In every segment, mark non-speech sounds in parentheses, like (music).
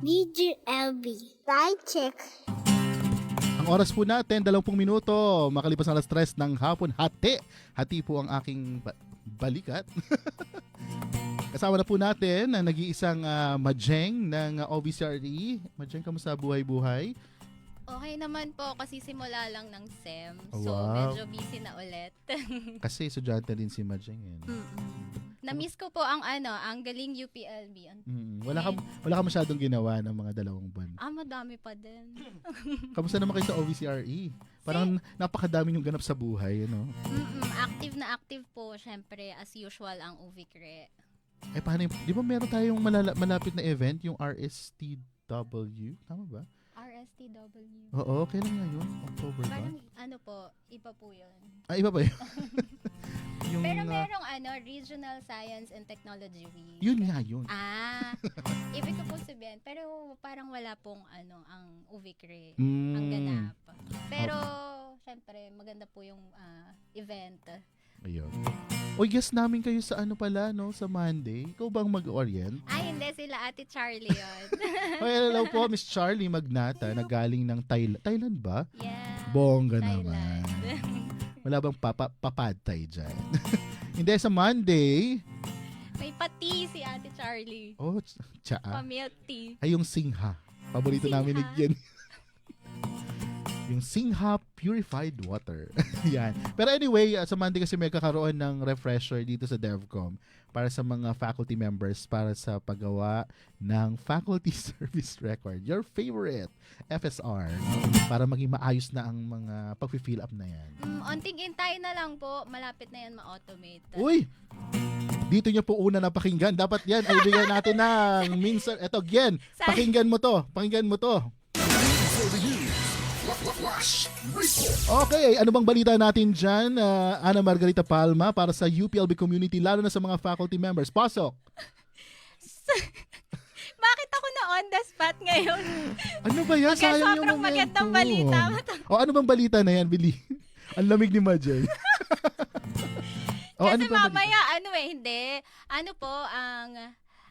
DJ LB. Right check. Ang oras po natin, 20 minuto, makalipas ang alas 3 ng hapon, hati. Hati po ang aking ba- balikat. (laughs) Kasama na po natin ang nag-iisang ah, Majeng ng ah, OVCRE. Majeng, kamusta buhay-buhay? Okay naman po kasi simula lang ng SEM. So Wow. medyo busy na ulit. (laughs) Kasi estudyante din si Majeng. Eh. no? Na-miss ko po ang ano, ang galing UPLB. Mm, wala ka wala ka masyadong ginawa ng mga dalawang buwan. Ah, madami pa din. (laughs) Kamusta naman kayo sa OVCRE? Parang napakadami yung ganap sa buhay, ano? Mm-mm, active na active po, syempre, as usual, ang UVCRE. Eh paano yung, di ba meron tayong malala, malapit na event, yung RSTW? Tama ba? RSTW. Oo, kailan nga yun? October ba? Parang ano po, iba po yun. Ah, iba ba yun? (laughs) yung, Pero merong ano, Regional Science and Technology Week. yun nga yun. Ah, ibig ko po sabihin. Pero parang wala pong ano, ang UVCRE. Mm. ang ganap. Pero, syempre, maganda po yung ah, event. Ayun. Oy, guess namin kayo sa ano pala, no? Sa Monday. Ikaw bang mag-orient? Ay, hindi sila Ate Charlie yun. (laughs) Oy, hello po, Miss Charlie Magnata, na galing ng Thailand. Thailand ba? yeah. Bongga Thailand. naman. Wala bang papa, papadtay dyan? (laughs) Hindi, sa Monday. May pati si Ate Charlie. Oh, ts- tsaa. Pamilk tea. Ay, yung Singha. Paborito Singha. namin ni Gian. Yung Singha Purified Water. (laughs) Yan. Pero anyway, uh, sa Monday kasi may kakaroon ng refresher dito sa DevCom para sa mga faculty members para sa paggawa ng Faculty (laughs) Service Record. Your favorite FSR. Para maging maayos na ang mga pag-fill up na yan. Mm, onting intay na lang po. Malapit na yan ma-automate. Uy! Dito niyo po una na pakinggan. Dapat yan ay bigyan natin ng minsan. Eto, Gien, (laughs) Sa- pakinggan mo to. Pakinggan mo to. Okay, ano bang balita natin dyan, ah, Ana Margarita Palma, para sa UPLB community, lalo na sa mga faculty members? Pasok! (laughs) Bakit ako na on the spot ngayon? Ano ba yan? Sayang yung sobrang magandang balita. O ano bang balita na yan, Billy? (laughs) Ang lamig ni Majay. (laughs) o, ano Kasi balita? mamaya, ano eh, hindi. Ano po, ang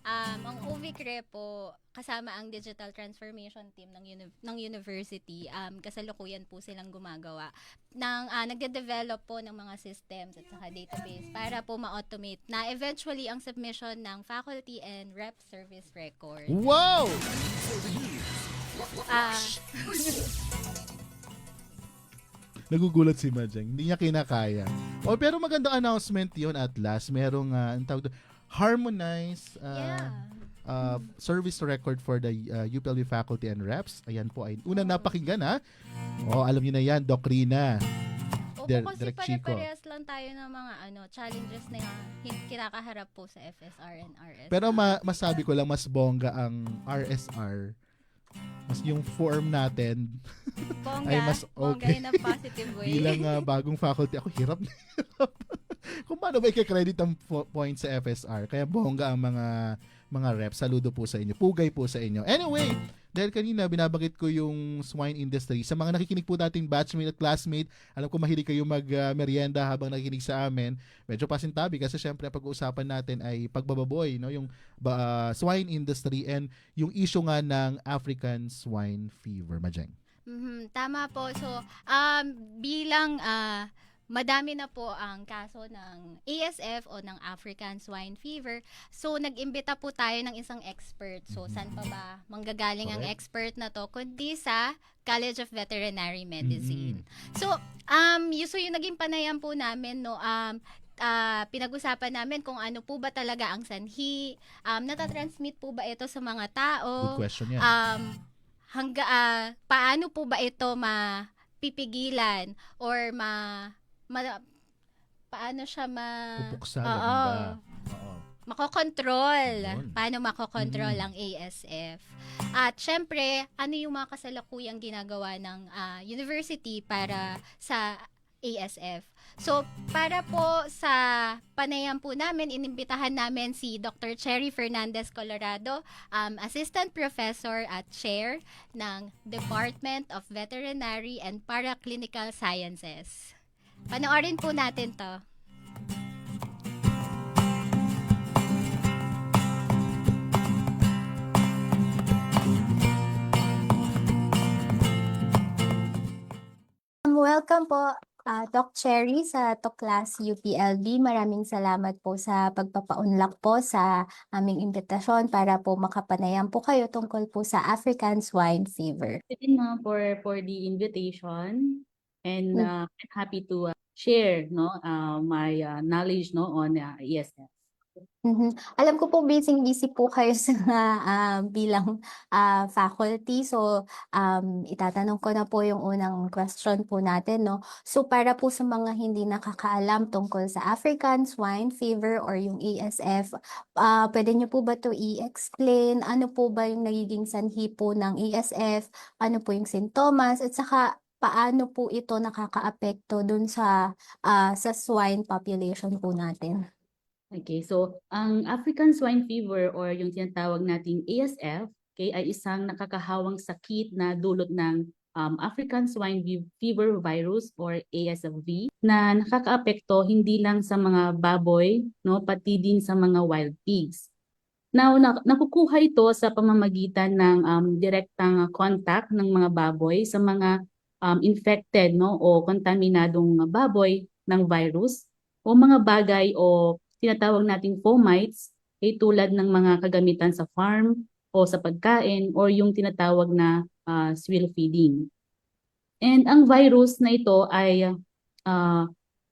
um, ang UVCRE po, kasama ang digital transformation team ng, uni- ng university, um, kasalukuyan po silang gumagawa ng, ah, nagde-develop po ng mga systems at saka database para po ma-automate na eventually ang submission ng faculty and rep service record. Wow! Ah, (laughs) Nagugulat si Majang. Hindi niya kinakaya. O, pero magandang announcement yon at last. Merong, uh, ang tawag doon, harmonized uh, yeah. uh, service record for the uh, UPLB faculty and reps. Ayan po ay unang napakinggan ha. O, alam niyo na yan, Doc Rina. Opo, kasi pare-parehas lang tayo ng mga ano challenges na kinakaharap po sa FSR and RS. Pero ma- masabi ko lang, mas bongga ang RSR. Mas yung form natin (laughs) bongga, ay mas bongga okay. in a positive way. (laughs) bilang uh, bagong faculty. Ako hirap na hirap. Kung paano ba i-credit ang po- point sa FSR. Kaya bongga ang mga mga reps. Saludo po sa inyo. Pugay po sa inyo. Anyway, dahil kanina binabanggit ko yung swine industry. Sa mga nakikinig po dating batchmate at classmate, alam ko mahilig kayo mag-merienda habang nakikinig sa amin. Medyo pasintabi kasi syempre pag-uusapan natin ay pagbababoy, no? yung ba, swine industry and yung issue nga ng African swine fever. Majeng. Mhm, tama po. So, um, bilang ah, madami na po ang kaso ng ASF o ng African Swine Fever. So, nag-imbita po tayo ng isang expert. So, saan pa ba manggagaling ang Correct. expert na to? Kundi sa College of Veterinary Medicine. Mm-mm. So, um, yun, so yung naging panayam po namin, no, um, ah, pinag-usapan namin kung ano po ba talaga ang sanhi, um, natatransmit po ba ito sa mga tao, Good question yan. um, hangga, ah, paano po ba ito mapipigilan or ma, ma paano siya ma Pupuksa, Oo. ba? Oo. makokontrol. Yun. Paano makokontrol Mm. ang ASF. At syempre, ano yung mga kasalukuyang ginagawa ng ah, university para sa ASF. So, para po sa panayam po namin, inimbitahan namin si Dr. Cherry Fernandez Colorado, um, Assistant Professor at Chair ng Department of Veterinary and Paraclinical Sciences. Panoorin po natin to. Um, welcome po, uh, Doc Cherry sa Toklas UPLB. Maraming salamat po sa pagpapaunlak po sa aming imbitasyon para po makapanayam po kayo tungkol po sa African Swine Fever. Thank you for, for the invitation and Mm. uh, I'm happy to uh, share no uh, my uh, knowledge no on uh, ESF. Mhm. Alam ko po busy-busy po kayo sa (laughs) ah, bilang ah, faculty. So, um, itatanong ko na po yung unang question po natin, no? So, para po sa mga hindi nakakaalam tungkol sa African swine fever or yung ESF, ah, pwede niyo po ba to i-explain? Ano po ba yung nagiging sanhi po ng ESF? Ano po yung sintomas? At saka, paano po ito nakakaapekto dun sa ah, sa swine population po natin? Okay, so ang African swine fever or yung tinatawag nating ASF, okay, ay isang nakakahawang sakit na dulot ng um, African swine Fe- fever virus or ASFV na nakakaapekto hindi lang sa mga baboy, no, pati din sa mga wild pigs. Now, na, nakukuha ito sa pamamagitan ng um, direktang contact ng mga baboy sa mga um, infected no o kontaminadong baboy ng virus o mga bagay o tinatawag nating fomites ay tulad ng mga kagamitan sa farm o sa pagkain or yung tinatawag na ah, swill feeding. And ang virus na ito ay ah,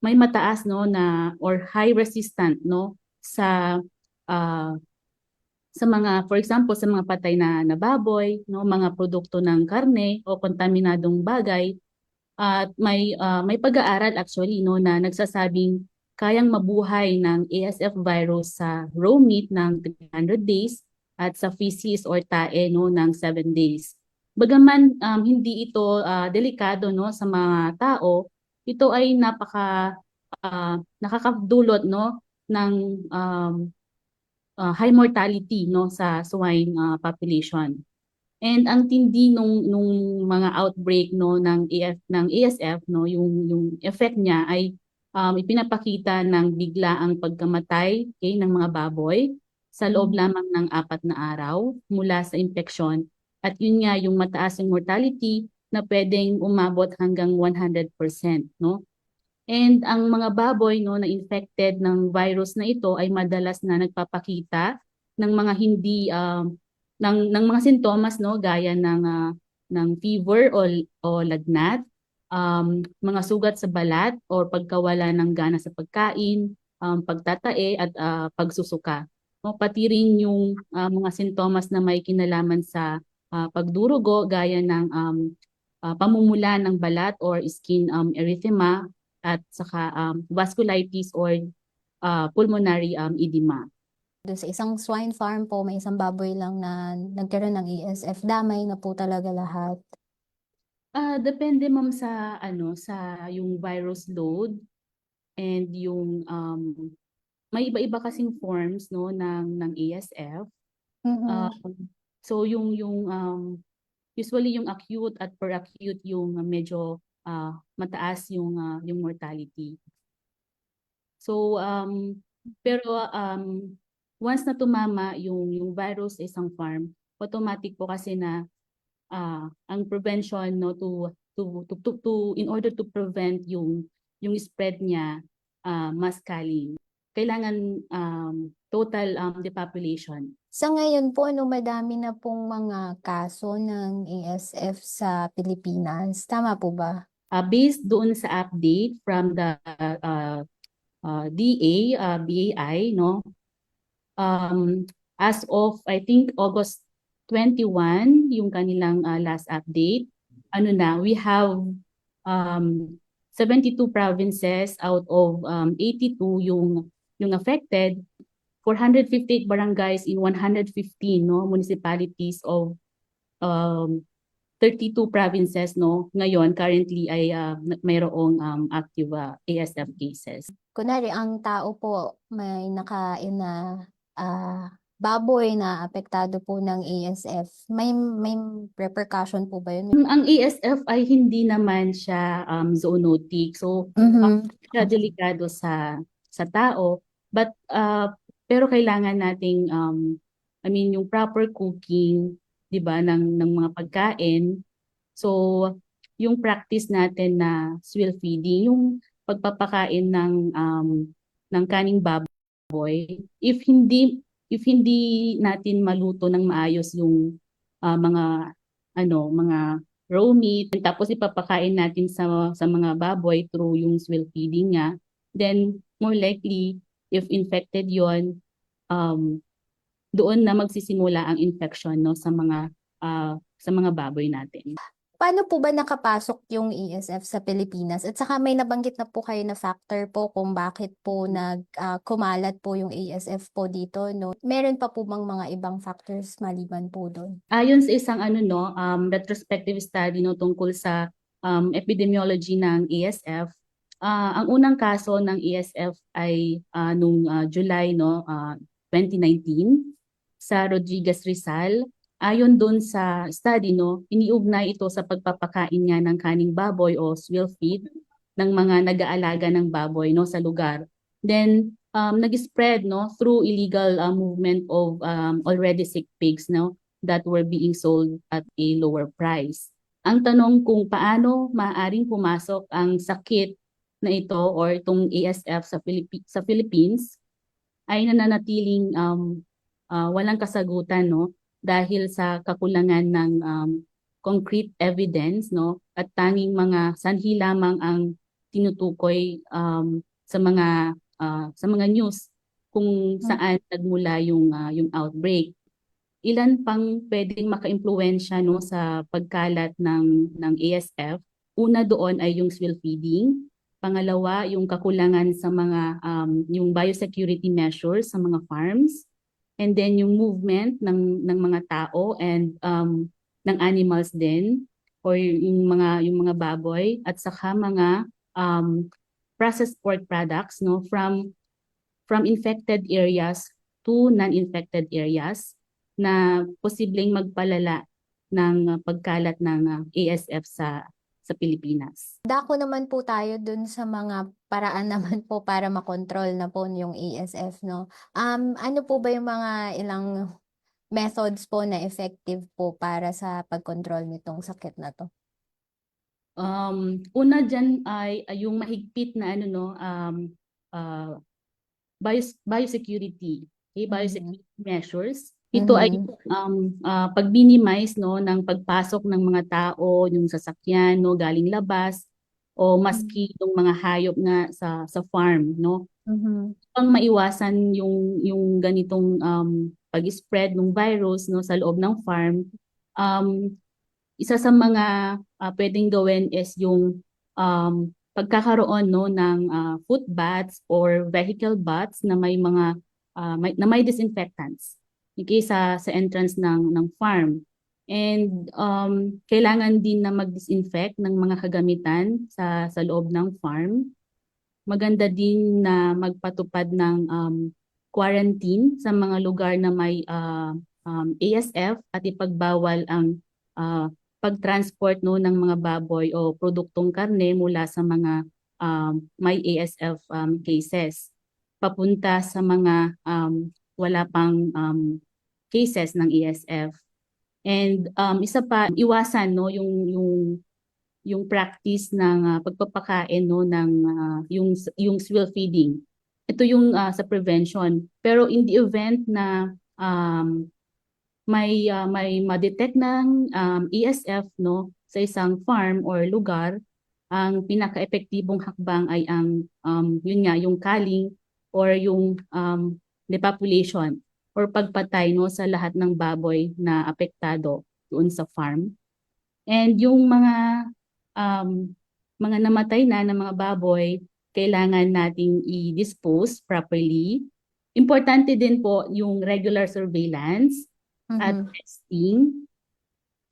may mataas no na or high resistant no sa ah, sa mga for example sa mga patay na, na baboy no mga produkto ng karne o kontaminadong bagay at may ah, may pag-aaral actually no na nagsasabing kayang mabuhay ng ASF virus sa raw meat ng 300 days at sa feces or tae no ng 7 days. Bagaman um, hindi ito ah, delikado no sa mga tao, ito ay napaka ah, nakakadulot no ng um, ah, high mortality no sa swine ah, population. And ang tindi nung nung mga outbreak no ng AF ng ASF no yung yung effect niya ay um, ipinapakita ng biglaang pagkamatay okay, ng mga baboy sa loob lamang ng apat na araw mula sa impeksyon. At yun nga yung mataas yung mortality na pwedeng umabot hanggang 100%. No? And ang mga baboy no, na infected ng virus na ito ay madalas na nagpapakita ng mga hindi um, ng, ng mga sintomas no, gaya ng, ah, ng fever o, o lagnat, um, mga sugat sa balat or pagkawala ng gana sa pagkain, um, pagtatae at ah, pagsusuka. No, pati rin yung ah, mga sintomas na may kinalaman sa ah, pagdurugo gaya ng um, ah, pamumula ng balat or skin um, erythema at saka um, vasculitis or ah, pulmonary um, edema. Doon sa isang swine farm po, may isang baboy lang na nagkaroon ng ESF. Damay na po talaga lahat. Ah, depende ma'am sa ano sa yung virus load and yung um may iba-iba kasing forms no ng ng ASF. Mhm. Um, so yung yung um usually yung acute at per acute yung uh, medyo ah, mataas yung ah, yung mortality. So um pero um once na tumama yung yung virus sa isang farm, automatic po kasi na ah, ang prevention no to to to to, to- in order to prevent yung yung spread niya ah, mass culling. Kailangan um, total um, depopulation. Sa ngayon po, ano, madami na pong mga kaso ng ASF sa Pilipinas. Tama po ba? Uh, based doon sa update from the uh, uh, DA, uh, BAI, no? Um, as of, I think, August 21, yung kanilang uh, last update, ano na, we have um, 72 provinces out of um, 82 yung yung affected 458 barangays in 115 no municipalities of um 32 provinces no ngayon currently ay uh, mayroong um, active uh, ASF cases. Kunwari, ang tao po may nakain na ah, baboy na apektado po ng ASF. May, may repercussion po ba yun? Ang ang ASF ay hindi naman siya um, zoonotic. So Mhm. siya delikado sa sa tao but uh, pero kailangan nating um I mean yung proper cooking 'di ba ng ng mga pagkain. So yung practice natin na swill feeding, yung pagpapakain ng um, ng kaning baboy, if hindi if hindi natin maluto ng maayos yung ah, mga ano, mga raw meat, tapos ipapakain natin sa sa mga baboy through yung swill feeding nga, then more likely if infected yon um, doon na magsisimula ang infection no sa mga ah, sa mga baboy natin. Paano po ba nakapasok yung ESF sa Pilipinas? At saka may nabanggit na po kayo na factor po kung bakit po nag kumalat po yung ASF po dito, no? Meron pa po bang mga ibang factors maliban po doon? Ayon sa isang ano no, um, retrospective study no tungkol sa um, epidemiology ng ASF, ah, ang unang kaso ng ASF ay ah, nung ah, July no, ah, 2019 sa Rodriguez Rizal. Ayon doon sa study no, iniugnay ito sa pagpapakain nga ng kaning baboy o swill feed ng mga nag-aalaga ng baboy no sa lugar. Then um, nag-spread no through illegal ah, movement of um, already sick pigs no that were being sold at a lower price. Ang tanong kung paano maaaring pumasok ang sakit na ito or itong ASF sa, Philippi- sa Philippines ay nananatiling um, ah, walang kasagutan no dahil sa kakulangan ng um, concrete evidence no at tanging mga sanhi lamang ang tinutukoy um, sa mga ah, sa mga news kung saan nagmula yung ah, yung outbreak ilan pang pwedeng makaimpluwensya no sa pagkalat ng ng ASF. Una doon ay yung swill feeding. Pangalawa, yung kakulangan sa mga um, yung biosecurity measures sa mga farms. And then yung movement ng ng mga tao and um, ng animals din or yung mga yung mga baboy at saka mga um, processed pork products no from from infected areas to non-infected areas na posibleng magpalala ng pagkalat ng uh, ASF sa sa Pilipinas. Dako naman po tayo dun sa mga paraan (laughs) naman po para makontrol na po yung ASF, no? Um, ano po ba yung mga ilang methods po na effective po para sa pagkontrol nitong sakit na to? Um, una diyan ay, ay yung mahigpit na ano no um uh, bios, biosecurity, okay, biosecurity measures. Ito ay Mhm. um uh, pag-minimize no ng pagpasok ng mga tao, yung sasakyan no galing labas o maski yung mga hayop nga sa sa farm no Mhm. upang maiwasan yung yung ganitong um, pag-spread ng virus no sa loob ng farm um, isa sa mga ah, pwedeng gawin is yung um, pagkakaroon no ng ah, foot baths or vehicle baths na may mga ah, may, na may disinfectants okay, sa entrance ng ng farm. And um, kailangan din na mag-disinfect ng mga kagamitan sa sa loob ng farm. Maganda din na magpatupad ng um, quarantine sa mga lugar na may ah, um, ASF at ipagbawal ang ah, pag-transport no ng mga baboy o produktong karne mula sa mga um, may ASF um, cases. Papunta sa mga um, wala pang um, cases ng ASF. And um, isa pa iwasan no yung yung yung practice ng ah, pagpapakain no ng ah, yung yung swill feeding. Ito yung ah, sa prevention. Pero in the event na um, may ah, may ma-detect ng um, ESF no sa isang farm or lugar, ang pinaka-epektibong hakbang ay ang um, yun nga yung culling or yung um, depopulation or pagpatay no sa lahat ng baboy na apektado doon sa farm. And yung mga um, mga namatay na ng mga baboy, kailangan nating i-dispose properly. Importante din po yung regular surveillance at Mhm. testing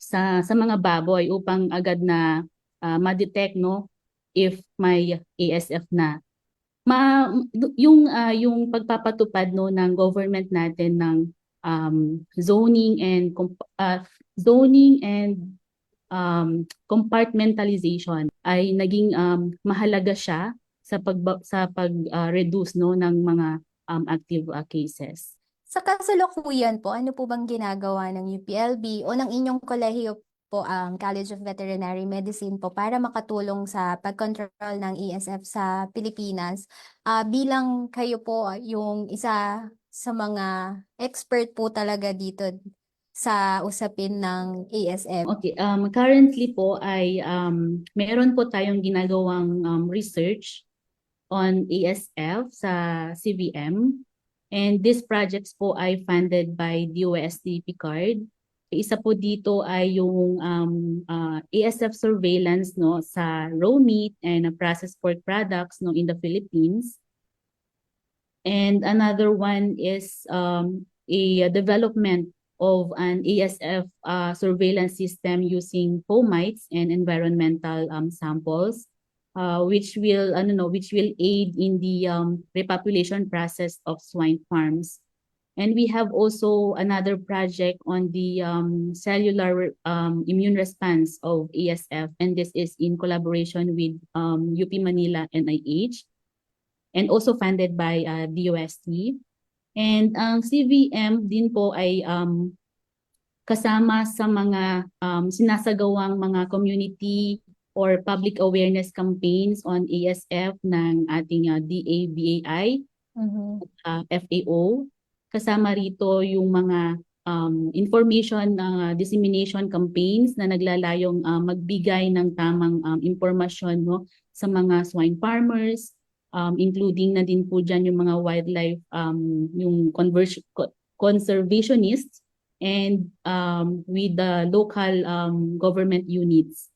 sa sa mga baboy upang agad na ah, ma-detect no if may ASF na. Ma yung ah, yung pagpapatupad no ng government natin ng um, zoning and ah, zoning and um, compartmentalization ay naging um, mahalaga siya sa pag sa pag-reduce no ng mga um, active ah, cases. Sa kasalukuyan po, ano po bang ginagawa ng UPLB o ng inyong kolehiyo po ang College of Veterinary Medicine po para makatulong sa pag-control ng ESF sa Pilipinas. Ah, bilang kayo po yung isa sa mga expert po talaga dito sa usapin ng ASF. Okay, um, currently po ay um, meron po tayong ginagawang um, research on ASF sa CVM. And these projects po ay funded by DOST PICARD. Isa po dito ay yung um, uh, ASF surveillance no sa raw meat and uh, processed pork products no in the Philippines. And another one is um, a development of an ASF uh, surveillance system using fomites and environmental um, samples, uh, which will ano no, which will aid in the um, repopulation process of swine farms. And we have also another project on the um, cellular um, immune response of ASF, and this is in collaboration with um, UP Manila NIH, and also funded by uh, DOST. And ang CVM din po ay um, kasama sa mga um, sinasagawang mga community or public awareness campaigns on ASF ng ating uh, DABAI, Mhm. uh, FAO. Kasama rito yung mga um, information uh, dissemination campaigns na naglalayong uh, magbigay ng tamang um, impormasyon no, sa mga swine farmers, um, including na din po dyan yung mga wildlife, um, yung conservationists, and um, with the local um, government units.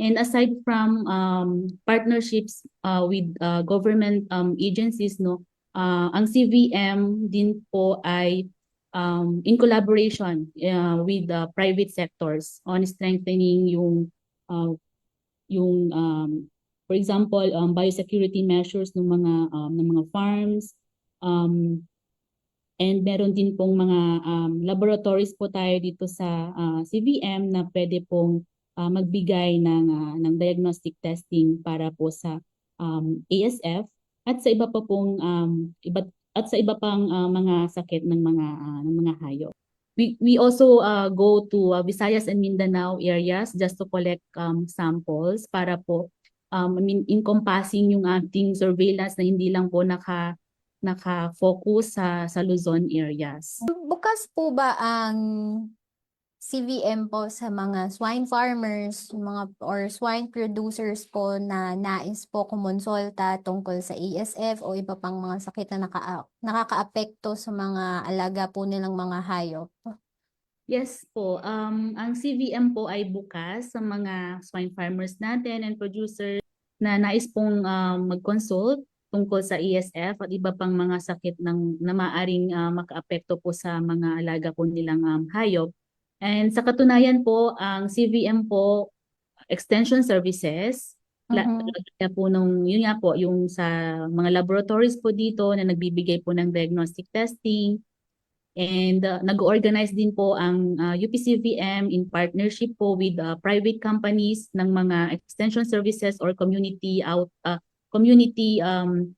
And aside from um, partnerships uh, with uh, government um, agencies, no, uh, ang CVM din po ay um, in collaboration uh, with the private sectors on strengthening yung uh, yung um, for example um, biosecurity measures ng mga um, ng mga farms. Um, and meron din pong mga um, laboratories po tayo dito sa uh, CVM na pwede pong uh, magbigay ng uh, ng diagnostic testing para po sa um, ASF at sa iba pa pong um, iba at sa iba pang uh, mga sakit ng mga uh, ng mga hayop. We we also uh, go to uh, Visayas and Mindanao areas just to collect um, samples para po um, I mean, encompassing yung ating surveillance na hindi lang po naka naka-focus sa sa Luzon areas. Bukas po ba ang CVM po sa mga swine farmers, mga or swine producers po na nais po kumonsulta tungkol sa ASF o iba pang mga sakit na naka, nakakaapekto sa mga alaga po nilang mga hayop? Yes po, um, ang CVM po ay bukas sa mga swine farmers natin and producers na nais pong um, mag-consult tungkol sa ESF at iba pang mga sakit ng, na maaring uh, makaapekto po sa mga alaga po nilang um, hayop. And sa katunayan po, ang CVM po, extension services, la, Mhm. kaya po nung, yun nga po, yung sa mga laboratories po dito na nagbibigay po ng diagnostic testing, And uh, nag-organize din po ang uh, UPCVM in partnership po with uh, private companies ng mga extension services or community out uh, community um,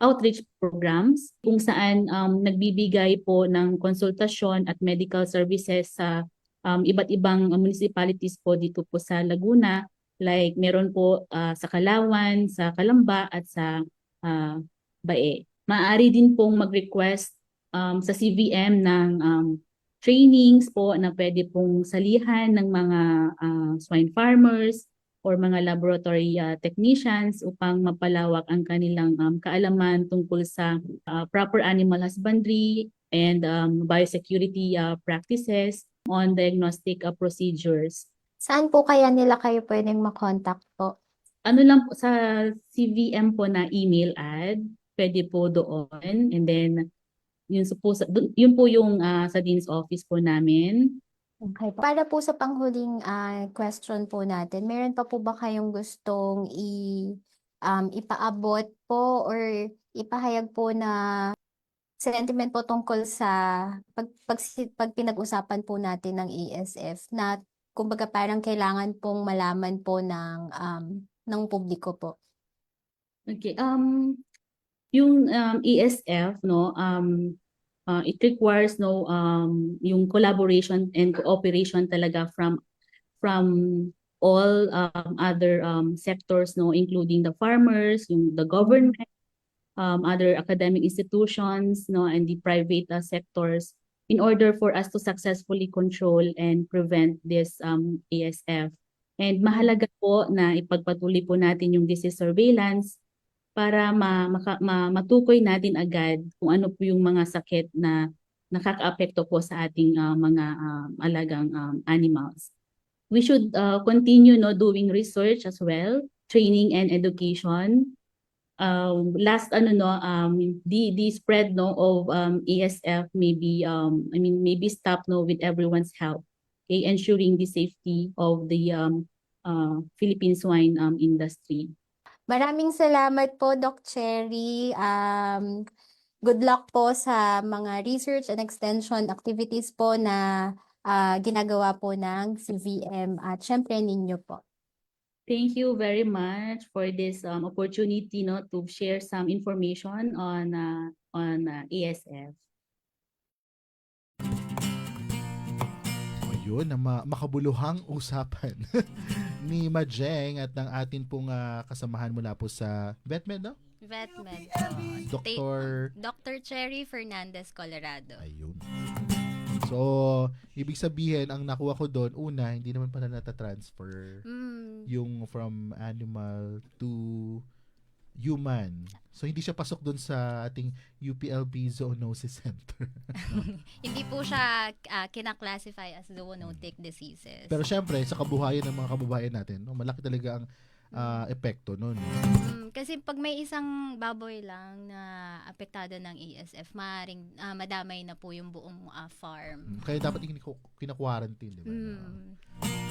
outreach programs kung saan um, nagbibigay po ng konsultasyon at medical services sa um, iba't ibang uh, municipalities po dito po sa Laguna like meron po uh, sa Kalawan, sa Kalamba at sa uh, Bae. Maaari din pong mag-request um, sa CVM ng um, trainings po na pwede pong salihan ng mga uh, swine farmers or mga laboratory uh, technicians upang mapalawak ang kanilang um, kaalaman tungkol sa uh, proper animal husbandry and um, biosecurity uh, practices on diagnostic uh, procedures. Saan po kaya nila kayo pwedeng makontak po? Ano lang po sa CVM po na email ad, pwede po doon and then yun po, yun po yung ah, sa Dean's office po namin. Okay po. Para po sa panghuling ah, question po natin, meron pa po ba kayong gustong i um, ipaabot po or ipahayag po na sentiment po tungkol sa pag, pag, pag pinag-usapan po natin ng ESF na kumbaga parang kailangan pong malaman po ng um, ng publiko po. Okay. Um yung um, ESF no um uh, it requires no um yung collaboration and cooperation talaga from from all um, other um, sectors, no, including the farmers, yung the government, um, other academic institutions, no, and the private uh, sectors, in order for us to successfully control and prevent this um, ASF. And mahalaga po na ipagpatuloy po natin yung disease surveillance para ma, maka, ma, matukoy natin agad kung ano po yung mga sakit na nakakaapekto po sa ating uh, mga um, alagang um, animals. We should uh, continue no doing research as well, training and education. Um, last ano no um the the spread no of um ASF may be um I mean maybe stop no with everyone's help. Okay, ensuring the safety of the um uh, Philippine swine um industry. Maraming salamat po, Doc Cherry. Um, good luck po sa mga research and extension activities po na ah, ginagawa po ng CVM at syempre ninyo po. Thank you very much for this um, opportunity no to share some information on uh, on uh, ASF. Ayun, na ma- makabuluhang usapan (laughs) ni Majeng at ng atin pong ah, kasamahan mula po sa VetMed, no? Vetmed. Dr. Dr. Cherry Fernandez, Colorado. Ayun. So, ibig sabihin, ang nakuha ko doon, una, hindi naman pala natatransfer Mm, yung from animal to human. So, hindi siya pasok doon sa ating UPLB Zoonosis Center. (laughs) hindi po siya ah, kinaklasify as zoonotic diseases. Pero syempre, sa kabuhayan ng mga kababayan natin, no, malaki talaga ang ah, epekto nun. Mm, kasi pag may isang baboy lang na apektado ng ASF, maaaring ah, madamay na po yung buong ah, farm. Mm, Kaya dapat kina-quarantine, di ba? Mm.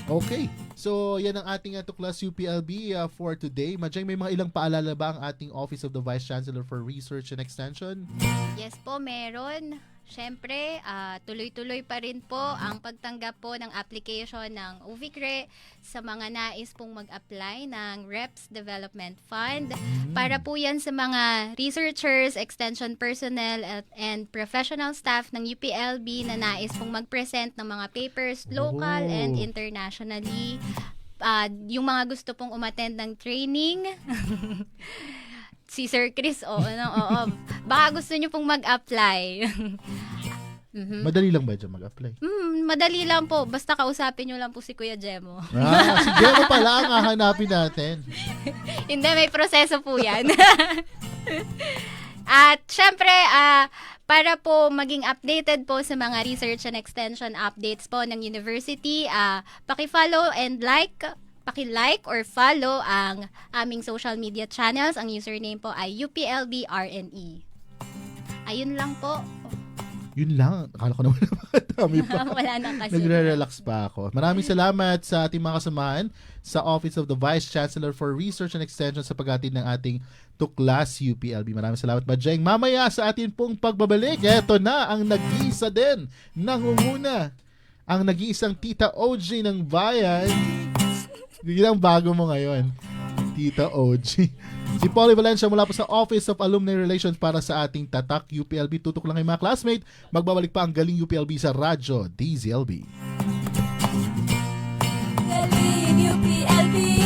Okay. So, yan ang ating uh, Tuklas UPLB uh, for today. Majay, may mga ilang paalala ba ang ating Office of the Vice Chancellor for Research and Extension? Yes po, meron. Siyempre, ah, tuloy-tuloy pa rin po ang pagtanggap po ng application ng UVICRE sa mga nais pong mag-apply ng REPS Development Fund. Para po yan sa mga researchers, extension personnel, at, and professional staff ng UPLB na nais pong mag-present ng mga papers local Oh. and internationally. Ah, yung mga gusto pong umattend ng training, (laughs) si Sir Chris, oo, no, oo. Baka gusto nyo pong mag-apply. (laughs) Mhm. Madali lang ba dyan mag-apply? Hmm, madali lang po. Basta kausapin nyo lang po si Kuya Jemo. Ah, si Gero (laughs) pala ang hahanapin natin. Hindi, may proseso po yan. (laughs) At syempre, ah, para po maging updated po sa mga research and extension updates po ng university, ah, paki-follow and like, paki-like or follow ang aming social media channels. Ang username po ay UPLBRNE. Ayun lang po. Yun lang. Akala ko naman (laughs) dami pa. (laughs) Wala na kasi. Nagre-relax pa ako. Maraming salamat sa ating mga kasamahan sa Office of the Vice Chancellor for Research and Extension sa paghatid ng ating Tuklas UPLB. Maraming salamat, Majeng. Mamaya sa atin pong pagbabalik, eto na ang nag-iisa din, nangunguna, ang nag-iisang Tita OG ng bayan. Yun ang bago mo ngayon. Tita OG. Si Polly Valencia mula po sa Office of Alumni Relations para sa ating Tatak UPLB. Tutok lang kay mga classmate. Magbabalik pa ang galing UPLB sa Radyo DZLB. Galing UPLB